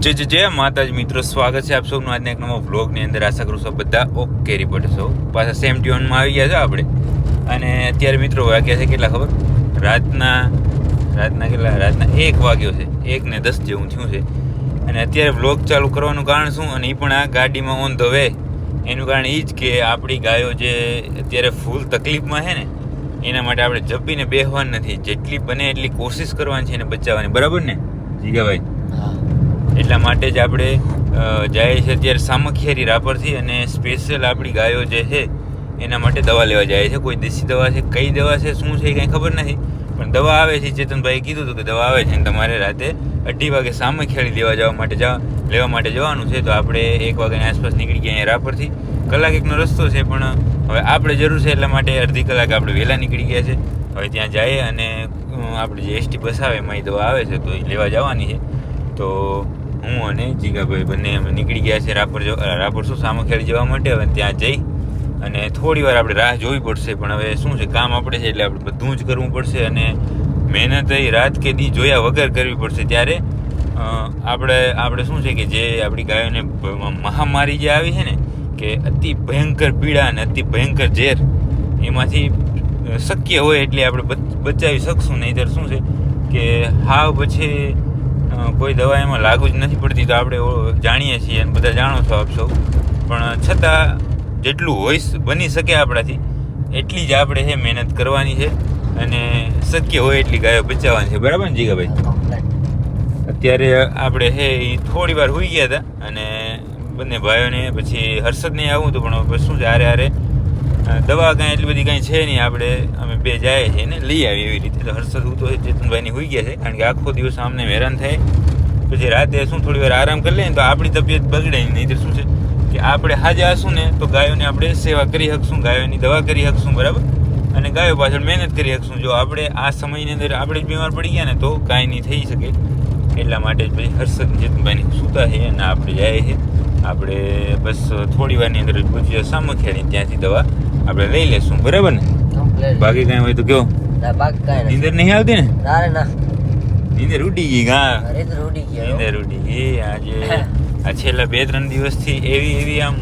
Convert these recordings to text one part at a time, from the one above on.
જય જય જય, માતાજી મિત્રો, સ્વાગત છે આપ સૌનું આજના એક નવો વ્લોગની અંદર. આશા કરું છું બધા ઓકે રિપોર્ટ છો પાછા સેમ ટ્યુનમાં આવી ગયા છો આપણે. અને અત્યારે મિત્રો વાગ્યા છે કેટલા ખબર? રાતના રાતના કેટલા? રાતના એક વાગ્યો છે. એક ને દસ જેવું થયું છે. અને અત્યારે વ્લોગ ચાલુ કરવાનું કારણ શું? અને એ પણ આ ગાડીમાં ઓન ધ વે એનું કારણ એ જ કે આપણી ગાયો જે અત્યારે ફૂલ તકલીફમાં છે ને, એના માટે આપણે જપીને બેહવાનું નથી. જેટલી બને એટલી કોશિશ કરવાની છે એને બચાવવાની. બરાબર ને? જીગાભાઈ? એટલા માટે જ આપણે જાય છે અત્યારે સામખિયારી રાપરથી અને સ્પેશિયલ આપણી ગાયો જે છે, એના માટે દવા લેવા જાય છે. કોઈ દેશી દવા છે, કઈ દવા છે, શું છે એ કાંઈ ખબર નથી. પણ દવા આવે છે, ચેતનભાઈએ કીધું હતું કે દવા આવે છે અને તમારે રાતે અઢી વાગે સામખિયાળી લેવા જવા માટે જવા, લેવા માટે જવાનું છે. તો આપણે એક વાગ્યાની આસપાસ નીકળી ગયા અહીંયા રાપરથી. કલાક એકનો રસ્તો છે, પણ હવે આપણે જરૂર છે એટલા માટે અડધી કલાક આપણે વહેલા નીકળી ગયા છે. હવે ત્યાં જઈએ અને આપણે જે એસટી બસ આવે એમાં એ દવા આવે છે, તો એ લેવા જવાની છે. તો હું અને જીગાભાઈ બંને અમે નીકળી ગયા છે રાપર રાપર શું સામખેડ જવા માટે. હવે ત્યાં જઈ અને થોડી વાર આપણે રાહ જોવી પડશે. પણ હવે શું છે, કામ આપણે છે એટલે આપણે બધું જ કરવું પડશે અને મહેનત એ રાત કે દી જોયા વગર કરવી પડશે. ત્યારે આપણે આપણે શું છે કે જે આપણી ગાયોને મહામારી જે આવી છે ને, કે અતિ ભયંકર પીડા અને અતિ ભયંકર ઝેર, એમાંથી શક્ય હોય એટલે આપણે બચાવી શકશું. નહીંતર શું છે કે હાવ પછી કોઈ દવા એમાં લાગુ જ નથી પડતી તો આપણે જાણીએ છીએ અને બધા જાણો છો આપ સૌ. પણ છતાં જેટલું હોઈ બની શકે આપણાથી એટલી જ આપણે છે મહેનત કરવાની છે અને શક્ય હોય એટલી ગાયો બચાવવાની છે. બરાબર ને જીગાભાઈ? અત્યારે આપણે હે એ થોડી વાર હોઈ ગયા હતા અને બંને ભાઈઓને પછી હર્ષદને આવું હતું પણ શું છે હારે હારે અ, દવા કાંઈ એટલી બધી કાંઈ છે નહીં, આપણે, અમે બે જાય છે ને, લઈ આવીએ એવી રીતે. તો હર્ષદ, હું તો ચેતનભાઈની હોઈ ગયા છે, કારણ કે આખો દિવસ આમને હેરાન થાય. પછી રાતે શું થોડી વાર આરામ કરી લઈએ તો આપણી તબિયત બગડે નહીં. તો શું છે કે આપણે હાજર હશું ને, તો ગાયોને આપણે સેવા કરી શકશું, ગાયોની દવા કરી શકશું, બરાબર? અને ગાયો પાછળ મહેનત કરી શકશું. જો આપણે આ સમયની અંદર આપણે જ બીમાર પડી ગયા ને, તો કાંઈ નહીં થઈ શકે. એટલા માટે જ પછી હર્ષદ ચેતનભાઈની સૂતા છે અને આપણે જાય છે આપણે બસ થોડી વારની અંદર પૂછીએ, સામખિયાળી ત્યાંથી દવા. આપણે લઈ લેશું બરાબર ને? બાકી કાંઈ હોય તો કયો નીંદર નહીં આવતી ને? ના નીંદર ઉડી ગઈ ગયો નીંદર ઉડી ગઈ. આજે આ છેલ્લા બે ત્રણ દિવસથી એવી એવી આમ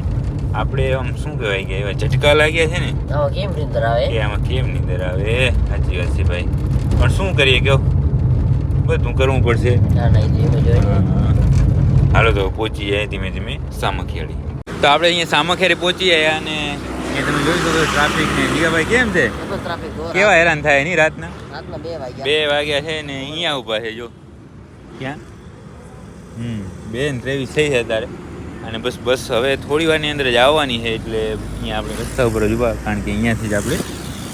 આપણે આમ શું કહેવાય કે એવા ઝટકા લાગ્યા છે ને? કેમ નીંદર આવે? કે આમાં કેમ નીંદર આવે? સાચી વાત છે ભાઈ. પણ શું કરીએ કયો બધું કરવું પડશે. હાલો તો પહોંચી જાય ધીમે ધીમે સામખિયાળી. તો આપણે અહીંયા સામખિયાળી પહોંચી ગયા અને એ તમે જોઈ શકો ટ્રાફિક ને જીગાભાઈ કેમ છે? કેવા હેરાન થાય નહીં રાતના? બે વાગ્યા. છે ને અહીંયા ઊભા છે જો. ક્યાં? હમ બે ને ત્રેવીસ થઈ છે તારે અને બસ બસ હવે થોડી વારની અંદર જ આવવાની છે એટલે અહીંયા આપણે રસ્તા ઉપર જ ઊભા કારણ કે અહીંયાથી જ આપણે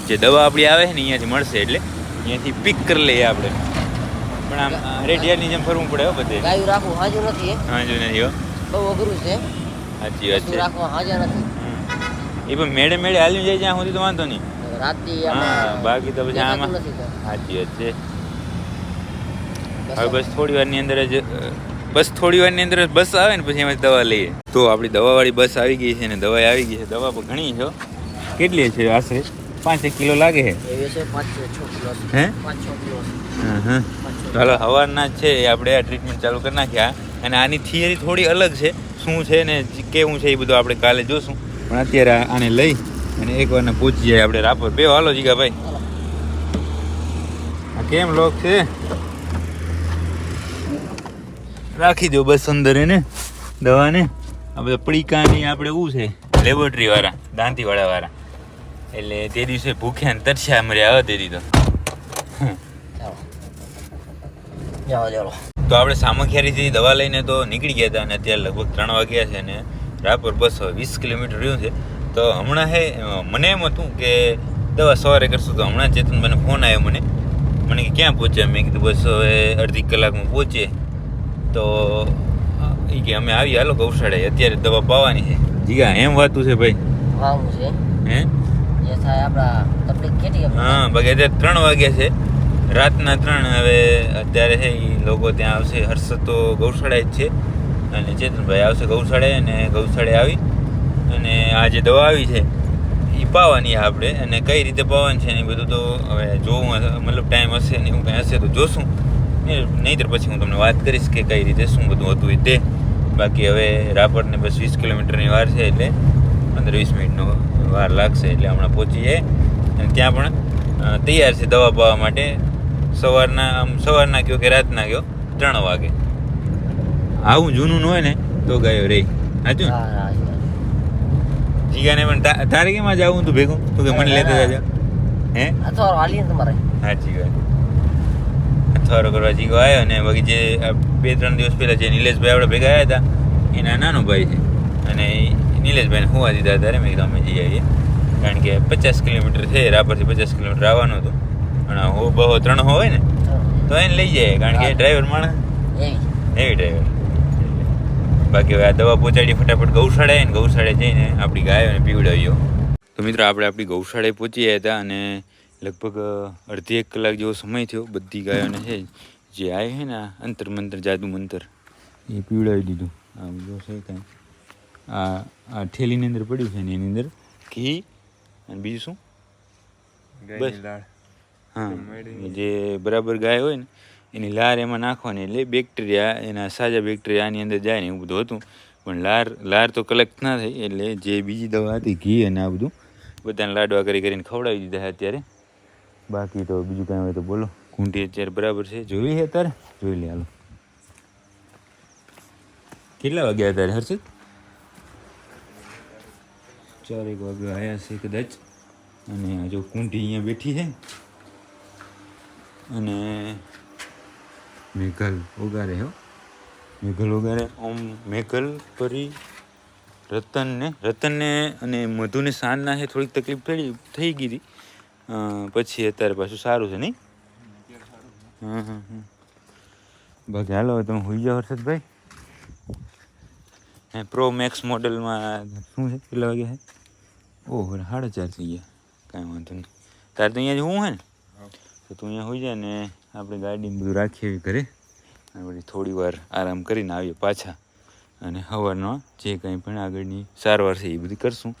જે દવા આપણી આવે છે ને અહીંયાથી મળશે એટલે અહીંયાથી પિક કરી લઈએ આપણે. પણ આમ રેડિયાની જેમ ફરવું પડે હો બધે. ગાયું રાખવું હાજર નથી હે. નથી હો. બહુ અઘરું છે. સાચી વાત છે. રાખવા હાજર નથી. એ પણ મેળે મેળે હાલી જાય ત્યાં સુધી તો વાંધો નહીં. હા બાકી તો પછી આમાં સાચી વાત છે. હવે બસ થોડી વારની અંદર જ બસ થોડી વારની અંદર બસ આવે ને પછી એમાં દવા લઈએ. તો આપણી દવાવાળી બસ આવી ગઈ છે ને દવા આવી ગઈ છે. દવા પણ ઘણી છે કેટલી છે આશરે? પાંચ એક કિલો લાગે છે. હે? ચાલો સવારના છે આપણે આ ટ્રીટમેન્ટ ચાલુ કરી નાખ્યા અને આની થિયરી થોડી અલગ છે. શું છે ને કેવું છે એ બધું આપણે કાલે જોશું. પણ અત્યારે આને લઈ અને એકવારના પૂછી જાય આપણે રાપર. બે હાલો જીગા ભાઈ. આ કેમ લોક છે? રાખી દો બસ અંદર એને દવાને. આ બધા પડીકાની આપણે એવું છે લેબોરેટરી વાળા દાંતી વાળા. વાળા એટલે તે દિવસે ભૂખ્યા ને તરસ્યા મર્યા આવે તે ચાલો ચાલો તો આપણે સામખિયારીથી દવા લઈને તો નીકળી ગયા હતા અને અત્યારે લગભગ ત્રણ વાગ્યા છે અને રાપર બસ વીસ કિલોમીટર રહ્યું છે. તો હમણાં હે મને એમ હતું કે દવા સવારે કરશું તો હમણાં ચેતન મને ફોન આવ્યો મને. મને કે ક્યાં પહોંચ્યા? મેં કીધું બસ હવે અડધી કલાકમાં પહોંચીએ. તો એ કે અમે આવી હાલો ગૌશાળાએ અત્યારે દવા પાવાની છે. જીગા એમ વાતું છે ભાઈ? વાવું છે? હે? હા બાકી અત્યારે ત્રણ વાગ્યા છે. રાતના ત્રણ હવે અત્યારે છે એ લોકો ત્યાં આવશે. હર્ષદ તો ગૌશાળાએ જ છે. અને ચેતનભાઈ આવશે ગૌશાળાએ અને ગૌશાળાએ આવી અને આ જે દવા આવી છે, એ પાવાની આપણે. અને કઈ રીતે પાવાની છે એ બધું તો હવે જોવું મતલબ ટાઈમ હશે ને એવું કંઈ હશે તો જોશું. નહીંતર પછી હું તમને વાત કરીશ કે કઈ રીતે શું બધું હતું એ તે. બાકી હવે રાપરને બસ વીસ કિલોમીટરની વાર છે એટલે પંદર વીસ મિનિટનો વાર લાગશે એટલે હમણાં પહોંચી જાય અને ત્યાં પણ તૈયાર છે દવા પાવા માટે. સવારના, આમ સવારના કયો કે રાતના કયો, ત્રણ વાગે. આવું જૂનું ન હોય ને તો ગયો રે. સાચું? ને? હા હા જીગાને પણ તારે કેમ જ આવું તું ભેગું? તું કે મને લેતા જાજા. હે? તો હાલી તમારે. સાચી વાત. અથવારો કરવા જીગો આવ્યો અને બાકી જે બે ત્રણ દિવસ પહેલા જે નિલેશભાઈ આપણે ભેગા આવ્યા હતા એના નાનો ભાઈ છે. અને નિલેશભાઈને નિલેશભાઈને હોવા દીધા ત્યારે મેં કીધું અમે જઈ આવીએ. કારણ કે પચાસ કિલોમીટર છે રાપરથી પચાસ કિલોમીટર આવવાનું હતું. પણ હો બહો ત્રણ હો હોય ને તો એને લઈ જાય. કારણ કે હા. ડ્રાઈવર માણસ. Heavy driver. બાકી હવે આ દવા પહોંચાડી ફટાફટ ગૌશાળાએ અને ગૌશાળાએ જઈને આપણી ગાયોને પીવડાવ્યો તો મિત્રો આપણે આપણી ગૌશાળાએ પહોંચી ગયા હતા અને લગભગ અડધી એક કલાક જેવો સમય થયો બધી ગાયોને છે જે આવે છે ને અંતર મંતર જાદુ મંતર એ પીવડાવી દીધું. આ બધું છે કાંઈ આ આ ઠેલીની અંદર પડ્યું છે એની અંદર ઘી અને બીજું શું? બસ. હા જે બરાબર ગાય હોય ને એની લાર એમાં નાખવાની એટલે બેક્ટેરિયા એના સાજા બેક્ટેરિયા આની અંદર જાય ને એવું બધું હતું. પણ લાર લાર તો કલેક્ટ ના થઈ એટલે જે બીજી દવા હતી, ઘી અને આ બધું, બધાને લાડવા કરી કરીને ખવડાવી દીધા અત્યારે. બાકી તો બીજું કાંઈ હોય તો બોલો. કુંટી અત્યારે બરાબર છે. જોઈ છે અત્યારે જોઈ લે હાલો. કેટલા વાગ્યા અત્યારે, હર્ષદ? ચાર એક વાગે આવ્યા છે કદાચ. અને જો કુંટી અહીંયા બેઠી છે. અને મેઘલ ઉગારે હો. મેઘલ ઉગારે ઓમ મેઘલ પરી રતનને રતનને અને મધુને સાંજના છે થોડીક તકલીફ થઈ થઈ ગઈ હતી પછી અત્યારે પાછું સારું છે નહીં? હા હા હા બાકી હાલો તમે હોઈ જાઓ હર્ષદભાઈ. હે પ્રો મેક્સ મોડલમાં શું છે કેટલા વાગ્યા છે ઓહો સાડા ચાર થઈ ગયા. કાંઈ વાંધો નહીં. તારે તો અહીંયા હું હે ને? તો તું અહીંયા હોઈ જાય ને આપણે ગાડીને બધું રાખીએ એવી ઘરે. અને પછી થોડી વાર આરામ કરીને આવીએ પાછા. અને સવારનો જે કંઈ પણ આગળની સારવાર છે એ બધી કરશું.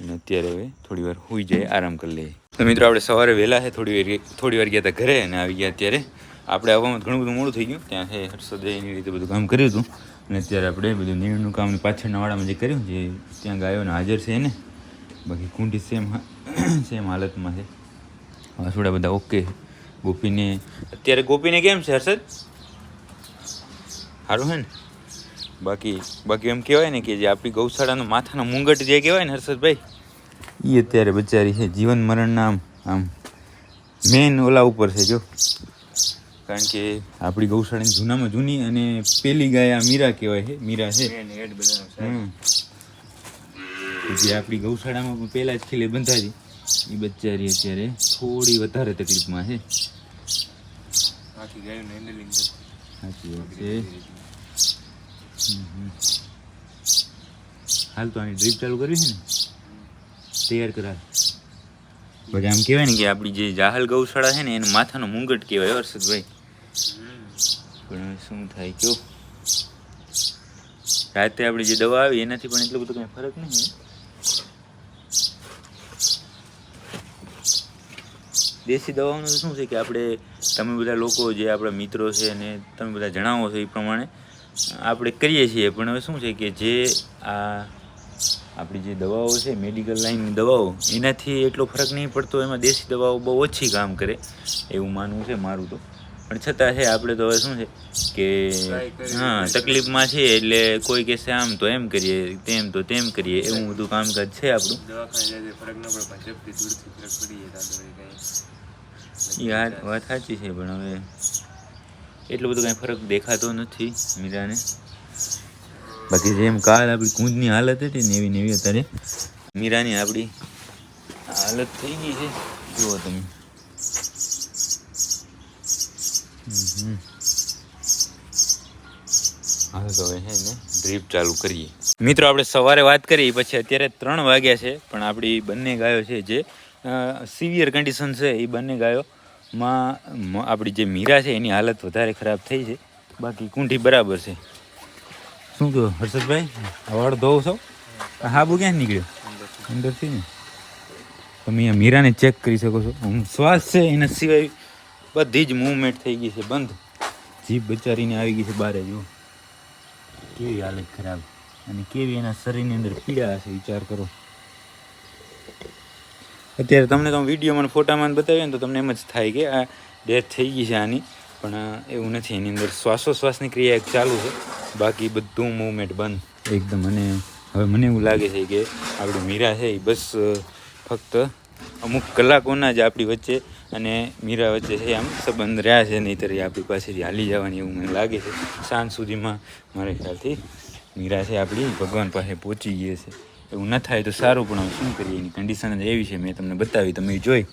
અને અત્યારે હવે થોડી વાર હોઈ જાય આરામ કરી લઈએ. તો મિત્રો, આપણે સવારે વહેલા છે, થોડી વાર થોડી વાર ગયા હતા ઘરે અને આવી ગયા અત્યારે. આપણે આવવામાં ઘણું બધું મોડું થઈ ગયું. ત્યાં છે, હર્ષદે એની રીતે બધું કામ કર્યું હતું. અને અત્યારે આપણે બધું નીણનું કામ પાછળના વાળામાં જે કર્યું, જે ત્યાં ગાયોને હાજર છે એને. બાકી કુંડી સેમ સેમ હાલતમાં છે. વાસુડા બધા ઓકે ગોપીને અત્યારે ગોપીને કેમ છે હર્ષદ? સારું હે ને? બાકી બાકી એમ કહેવાય ને કે જે આપણી ગૌશાળાનો માથાનો મુંગટ જે કહેવાય ને હર્ષદભાઈ એ અત્યારે બચારી છે. જીવન મરણના આમ આમ મેન ઓલા ઉપર છે જો. કારણ કે આપણી ગૌશાળાની જૂનામાં જૂની અને પેલી ગાય આ મીરા કહેવાય છે. મીરા છે. જે આપણી ગૌશાળામાં પણ પહેલાં જ ખીલે બંધાવી એ બચારી અત્યારે. થોડી વધારે તકલીફમાં છે સાચી વાત છે. હાલ તો આની ડ્રીપ ચાલુ કરવી છે ને? તૈયાર કરાવ બધા આમ કહેવાય ને કે આપણી જે જાહલ ગૌશાળા છે ને એનું માથાનો મુંગટ કહેવાય હર્ષદભાઈ. પણ શું થાય કયો? રાતે આપણી જે દવા આવી એનાથી પણ એટલો બધો કંઈ ફરક નહીં દેશી દવાઓનું શું છે કે આપણે, તમે બધા લોકો જે આપણા મિત્રો છે અને તમે બધા જણાવો છો એ પ્રમાણે આપણે કરીએ છીએ. પણ હવે શું છે કે જે આ આપણી જે દવાઓ છે મેડિકલ લાઇનની દવાઓ, એનાથી એટલો ફરક નહીં પડતો. એમાં દેશી દવાઓ બહુ ઓછી કામ કરે એવું માનવું છે મારું તો. પણ છતાં છે, આપણે તો હવે શું છે કે હા, તકલીફમાં છે એટલે કોઈ કહેશે આમ તો એમ કરીએ, તેમ તો તેમ કરીએ, એવું બધું કામકાજ છે આપણું. એ વાત વાત સાચી છે, પણ હવે એટલો બધો કાંઈ ફરક દેખાતો નથી મીરાને. બાકી જેમ કાલ આપણી કુંજની હાલત હતી ને એવી ને અત્યારે, મીરાની આપણી હાલત થઈ ગઈ છે. જુઓ તમે. તો હવે છે ડ્રીપ ચાલુ કરીએ. મિત્રો, આપણે સવારે વાત કરી પછી અત્યારે ત્રણ વાગ્યા છે, પણ આપણી બંને ગાયો છે જે સિવિયર કન્ડિશન છે એ બંને ગાયોમાં આપણી જે મીરા છે એની હાલત વધારે ખરાબ થઈ છે. બાકી કુંઠી બરાબર છે. શું કહો, હર્ષદભાઈ? વાળ ધોવ છો? હાબુ ક્યાં નીકળ્યો? અંદરથી ને? તમે અહીંયા મીરાને ચેક કરી શકો છો. હું શ્વાસ છે એના સિવાય બધી જ મૂવમેન્ટ થઈ ગઈ છે. બંધ. જીભ બચારીને આવી ગઈ છે બારે, જુઓ. કેવી હાલત ખરાબ. અને કેવી એના શરીરની અંદર પીડા હશે, વિચાર કરો. અત્યારે તમને તો વિડીયોમાં ફોટામાં બતાવીએ ને તો તમને એમ જ થાય કે આ ડેથ થઈ ગઈ છે આની. પણ એવું નથી, એની અંદર શ્વાસોશ્વાસની ક્રિયા એક ચાલુ છે. બાકી બધું મૂવમેન્ટ બંધ. એકદમ અને હવે મને એવું લાગે છે કે આપણી મીરા છે એ બસ ફક્ત અમુક કલાકોના જ આપણી વચ્ચે અને મીરા વચ્ચે છે આમ સંબંધ રહ્યા છે, નહીંતર એ આપણી પાસેથી હાલી જવાની એવું મને લાગે છે. સાંજ સુધીમાં મારા ખ્યાલથી મીરા છે આપણી ભગવાન પાસે પહોંચી ગઈ છે એવું ન થાય તો સારું, પણ હવે શું કરીએ? એની કન્ડિશન જ એવી છે. મેં તમને બતાવી, તમે જોઈ.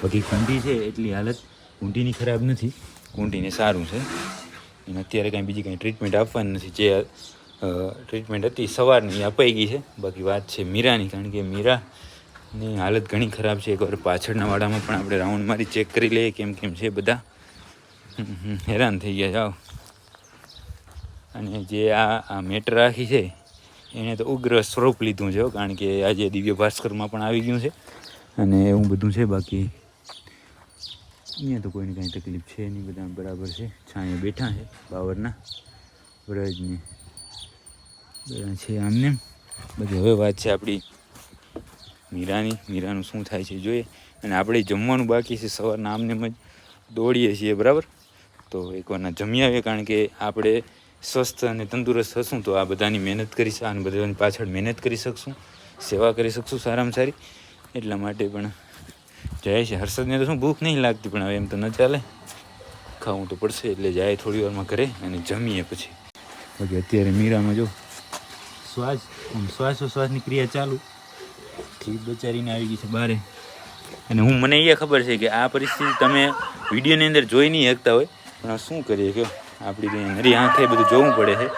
બાકી ઠંડી છે, એટલી હાલત. કુંટીની ખરાબ નથી. કુંટીને સારું છે. એને અત્યારે કાંઈ બીજી કાંઈ ટ્રીટમેન્ટ આપવાની નથી. જે ટ્રીટમેન્ટ હતી સવારની અપાઈ ગઈ છે. બાકી વાત છે મીરાની, કારણ કે મીરાની હાલત ઘણી ખરાબ છે. એકવાર પાછળના વાડામાં પણ આપણે રાઉન્ડ મારી ચેક કરી લઈએ કેમ કેમ છે બધા. હેરાન થઈ ગયા જાઓ અને જે આ આ મેટર રાખી છે એણે તો ઉગ્ર સ્વરૂપ લીધું છે કારણ કે આજે દિવ્ય ભાસ્કરમાં પણ આવી ગયું છે અને એવું બધું છે, બાકી અહીંયા તો કોઈને કાંઈ તકલીફ છે નહીં બધા બરાબર છે. છાંયે બેઠા છે, બાવરના. વ્રજની બધા છે આમને બધી હવે વાત છે આપણી મીરાની. મીરાનું શું થાય છે જોઈએ. અને આપણે જમવાનું બાકી છે, સવારના આમને જ દોડીએ છીએ, બરાબર? તો એકવારના જમી આવીએ, કારણ કે આપણે સ્વસ્થ અને તંદુરસ્ત હશું તો આ બધાની મહેનત કરી શ- અને બધાની પાછળ મહેનત કરી શકશું, સેવા કરી શકશું સારામાં સારી. એટલા માટે પણ જાય છે. હર્ષદને તો શું ભૂખ નહીં લાગતી, પણ હવે એમ તો ન ચાલે. ખાવું તો પડશે, એટલે જાય થોડી વારમાં ઘરે અને જમીએ પછી. બાકી અત્યારે મીરામાં જો શ્વાસ શ્વાસોશ્વાસની ક્રિયા ચાલુ. જીભ બચારીને આવી ગઈ છે બારે. અને હું, મને એ ખબર છે કે આ પરિસ્થિતિ તમે વિડીયોની અંદર જોઈ નહીં શકતા હોય, પણ શું કરીએ, કયો? આપણી કંઈ નરી આંખે બધું જોવું પડે છે.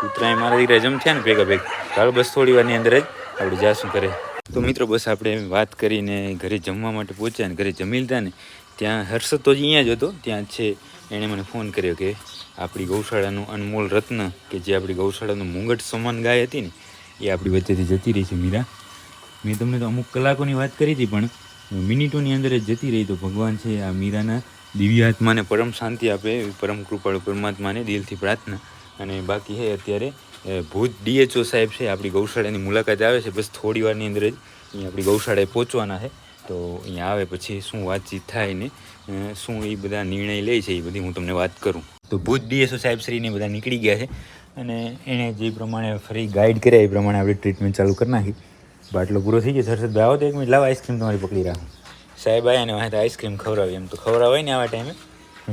કૂતરાએ મારા દીકરા જમથ્યા ને ભેગા ભેગ. ચાલો બસ થોડી વારની અંદર જ આપણે જાશું કરે. તો મિત્રો બસ આપણે વાત કરીને ઘરે જમવા માટે પહોંચ્યા ને ઘરે જમી લીધા ને, ત્યાં હર્ષદ તો જ અહીંયા જ હતો. ત્યાં છે. એણે મને ફોન કર્યો કે આપણી ગૌશાળાનું અનમોલ રત્ન કે જે આપણી ગૌશાળાનું મુંગટ સમાન ગાય હતી ને, એ આપણી વચ્ચેથી જતી રહી છે મીરા. મેં તમને તો અમુક કલાકોની વાત કરી હતી પણ મિનિટોની અંદર જ જતી રહી તો ભગવાન છે આ મીરાના દિવ્ય આત્માને પરમ શાંતિ આપે પરમ કૃપાળુ પરમાત્માને દિલથી પ્રાર્થના. અને બાકી છે અત્યારે ભૂત ડીએચઓ સાહેબ છે, આપણી ગૌશાળાની મુલાકાત આવે છે, બસ થોડી વારની અંદર જ. અહીંયા આપણી ગૌશાળાએ પહોંચવાના છે. તો અહીંયા આવે પછી શું વાતચીત થાય ને શું એ બધા નિર્ણય લે છે એ બધી હું તમને વાત કરું. તો ભુજ ડીએસઓ સાહેબ શ્રીને બધા નીકળી ગયા છે. અને એણે જે પ્રમાણે ફરી ગાઈડ કર્યા, એ પ્રમાણે આપણે ટ્રીટમેન્ટ ચાલુ કરી નાખી. બાટલો પૂરો થઈ ગયો. સરસ આવો તો એક મિનિટ, લાવો આઈસ્ક્રીમ તમારી પકડી રાખું. સાહેબ આવ્યા ને વાંહે આઈસ્ક્રીમ ખવડાવી એમ. તો ખવડાવાય ને આવા ટાઈમે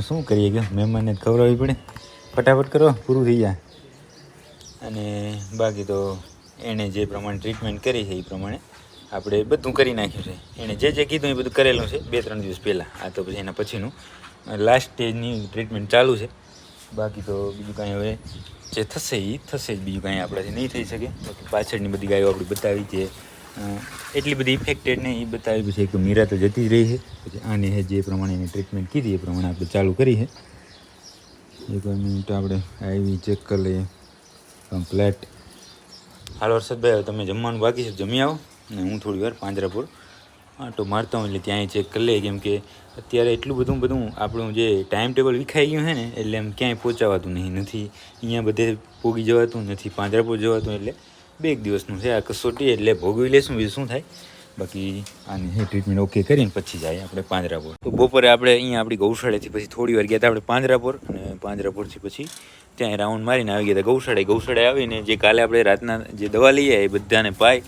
શું કરીએ કે મહેમાનને ખવડાવવી પડે. ફટાફટ કરો પૂરું થઈ જાય. અને બાકી તો એણે જે પ્રમાણે ટ્રીટમેન્ટ કરી છે એ પ્રમાણે આપણે બધું કરી નાખ્યું છે. એણે જે જે કીધું એ બધું કરેલું છે બે ત્રણ દિવસ પહેલાં. આ તો પછી એના પછીનું. લાસ્ટ સ્ટેજની ટ્રીટમેન્ટ ચાલુ છે. બાકી તો બીજું કાંઈ હવે જે થશે એ થશે જ. બીજું કાંઈ આપણાથી નહીં થઈ શકે. બાકી પાછળની બધી ગાયો આપણે બતાવી જે એટલી બધી ઇફેક્ટેડ નહીં એ બતાવી પછી એક મીરા તો જતી જ રહી છે. પછી આને હે જે પ્રમાણે એની ટ્રીટમેન્ટ કીધી એ પ્રમાણે આપણે ચાલુ કરી છે. એક મિનિટ આપણે આવી ચેક કરી લઈએ. કમ્પ્લેટ હાલો હર્ષદભાઈ તમે જમવાનું બાકી છે, જમી આવો. અને હું થોડી વાર પાંજરાપુર આટો મારતા હોઉં એટલે ત્યાં ચેક કરી લઈએ. કેમ કે અત્યારે એટલું બધું બધું આપણું જે ટાઈમ ટેબલ વિખાઈ ગયું છે ને, એટલે એમ ક્યાંય પહોંચાવાતું નહીં. નથી, અહીંયા બધે પોગી જવાતું, નથી, પાંજરાપુર જવાતું એટલે બે એક દિવસનું છે. આ કસોટી એટલે ભોગવી લેશું બીજું શું થાય? બાકી આની હે ટ્રીટમેન્ટ ઓકે કરીને પછી જાય આપણે પાંજરાપોર તો બપોરે આપણે અહીંયા આપણી ગૌશાળેથી પછી થોડી વાર ગયા હતા આપણે પાંજરાપોર અને પાંજરાપુરથી પછી ત્યાં રાઉન્ડ મારીને આવી ગયા હતા ગૌશાળે. ગૌશાળે આવીને જે કાલે આપણે રાતના જે દવા લઈ આવ્યા એ બધાને પાય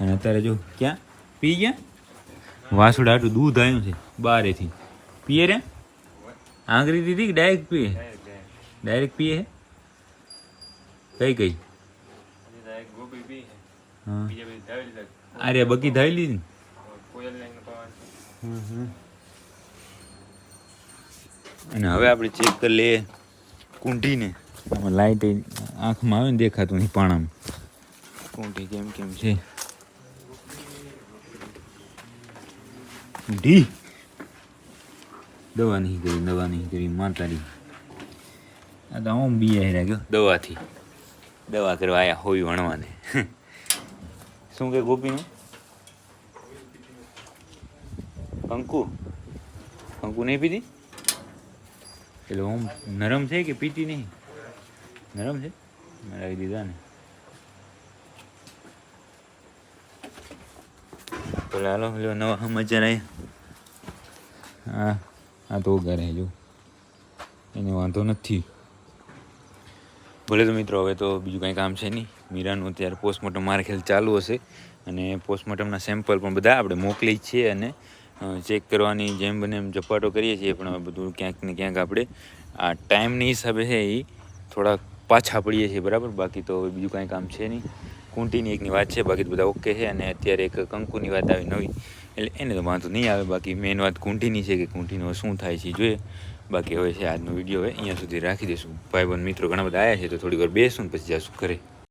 અને અત્યારે જો ક્યાં? પી ગયા? વાસુડા આટલું દૂધ આવ્યું છે બારેથી. પીએ રે આંગળી દીધી કે ડાયરેક્ટ પીએ? ડાયરેક્ટ પીએ કઈ કઈ? અરે બકી હમ, હમ. અને હવે આપણે ચેક કરી લઈએ કુંઢીને. આમાં લાઈટ આંખમાં આવે ને દેખાતું નહીં પાણામાં. કુંઢી કેમ કેમ છે? કુંઢી? દવા નહીં કરી દવા નહીં કરી માતારી. આ તો હું બી ગયો. દવાથી. દવા કરવા આયા હોય વણવાને. શું કે ગોપીનું અંકુ. અંકુ નહીં પીધી એટલે ઓમ નરમ છે કે પીતી નહીં? નરમ છે? લાવી દીધા ને. તો હાલો લ્યો નવા સમાચાર આવ્યા હા આ તો ઘરે જો. એને વાંધો નથી. ભલે તો મિત્રો, હવે તો બીજું કાંઈ કામ છે નહીં. મીરાનું અત્યારે પોસ્ટમોર્ટમ મારા ખ્યાલ ચાલુ હશે. અને પોસ્ટમોર્ટમના સેમ્પલ પણ બધા આપણે મોકલી છીએ અને ચેક કરવાની જેમ બને એમ ઝપાટો કરીએ છીએ. પણ બધું ક્યાંક ને ક્યાંક આપણે, આ ટાઈમની હિસાબે છે એ થોડાક પાછા પડીએ છીએ, બરાબર? બાકી તો બીજું કાંઈ કામ છે નહીં. કુંટીની એકની વાત છે, બાકી બધા ઓકે છે. અને અત્યારે એક કંકુની વાત આવી નવી. એટલે એને તો વાંધો નહીં આવે. બાકી મેઇન વાત કુંટીની છે કે કુંટીનું શું થાય છે જોઈએ. બાકી હવે છે આજનો વીડિયો હવે અહીંયા સુધી રાખી દઈશું. ભાઈ બંધ મિત્રો ઘણા બધા આવ્યા છે, તો થોડી વાર બેસું ને પછી જશું ઘરે.